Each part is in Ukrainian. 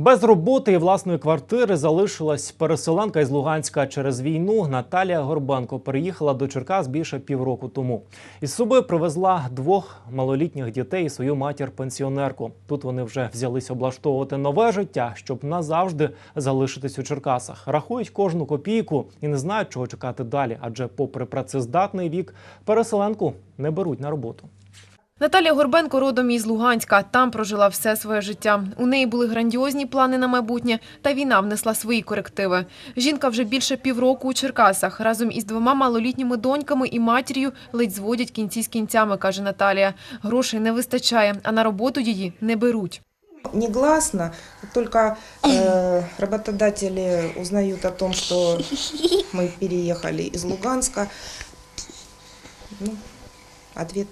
Без роботи і власної квартири залишилась переселенка із Луганська через війну. Наталія Горбенко переїхала до Черкас більше півроку тому. Із собою привезла двох малолітніх дітей і свою матір-пенсіонерку. Тут вони вже взялись облаштовувати нове життя, щоб назавжди залишитись у Черкасах. Рахують кожну копійку і не знають, чого чекати далі. Адже, попри працездатний вік, переселенку не беруть на роботу. Наталія Горбенко родом із Луганська. Там прожила все своє життя. У неї були грандіозні плани на майбутнє, та війна внесла свої корективи. Жінка вже більше півроку у Черкасах. Разом із двома малолітніми доньками і матір'ю ледь зводять кінці з кінцями, каже Наталія. Грошей не вистачає, а на роботу її не беруть. Негласно, только э, работодатели узнают о том, что мы переехали из Луганска. Ну, ответ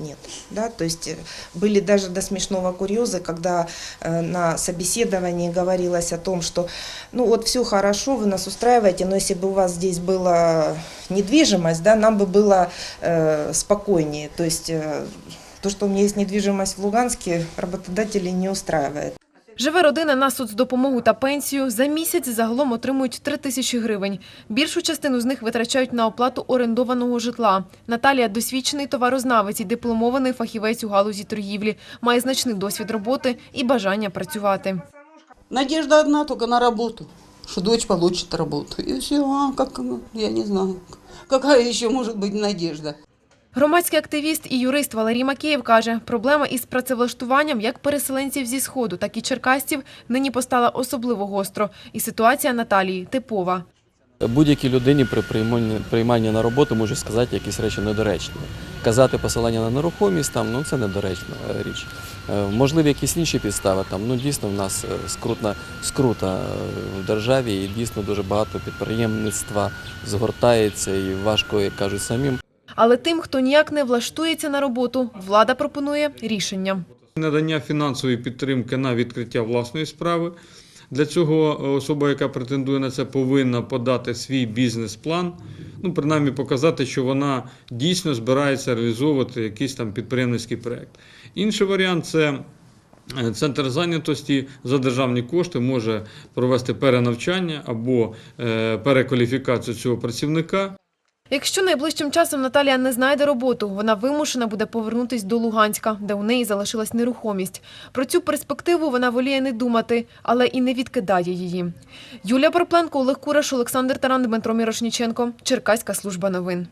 нет. Да? То есть э, были даже до смешного курьеза, когда э, на собеседовании говорилось о том, что ну вот все хорошо, вы нас устраиваете, но если бы у вас здесь была недвижимость, да, нам бы было э, спокойнее. То есть э, то, что у меня есть недвижимость в Луганске, работодатели не устраивает. Живе родина на соцдопомогу та пенсію. За місяць загалом отримують 3 тисячі гривень. Більшу частину з них витрачають на оплату орендованого житла. Наталія – досвідчений товарознавець і дипломований фахівець у галузі торгівлі. Має значний досвід роботи і бажання працювати. Надежда одна только на работу, что дочь получит работу. И все, ну, я не знаю, какая еще может быть надежда. Громадський активіст і юрист Валерій Макеєв каже, проблема із працевлаштуванням як переселенців зі Сходу, так і черкасців нині постала особливо гостро. І ситуація Наталії типова. Будь-якій людині при прийманні, на роботу може сказати якісь речі недоречні. Казати посилання на нерухомість там ну це недоречна е, річ. Е, Можливі якісь інші підстави там. Ну дійсно в нас е, скрутна скрута в державі, і дійсно дуже багато підприємництва згортається і важко, як кажуть самим. Але тим, хто ніяк не влаштується на роботу, влада пропонує рішення. Надання фінансової підтримки на відкриття власної справи. Для цього особа, яка претендує на це, повинна подати свій бізнес-план, ну, принаймні показати, що вона дійсно збирається реалізовувати якийсь там підприємницький проєкт. Інший варіант це. е, Центр зайнятості за державні кошти може провести перенавчання або е, перекваліфікацію цього працівника. Якщо найближчим часом Наталія не знайде роботу, вона вимушена буде повернутись до Луганська, де у неї залишилась нерухомість. Про цю перспективу вона воліє не думати, але і не відкидає її. Юлія Парпленко, Олег Кураш, Олександр Таран, Дмитро Мірошніченко. Черкаська служба новин.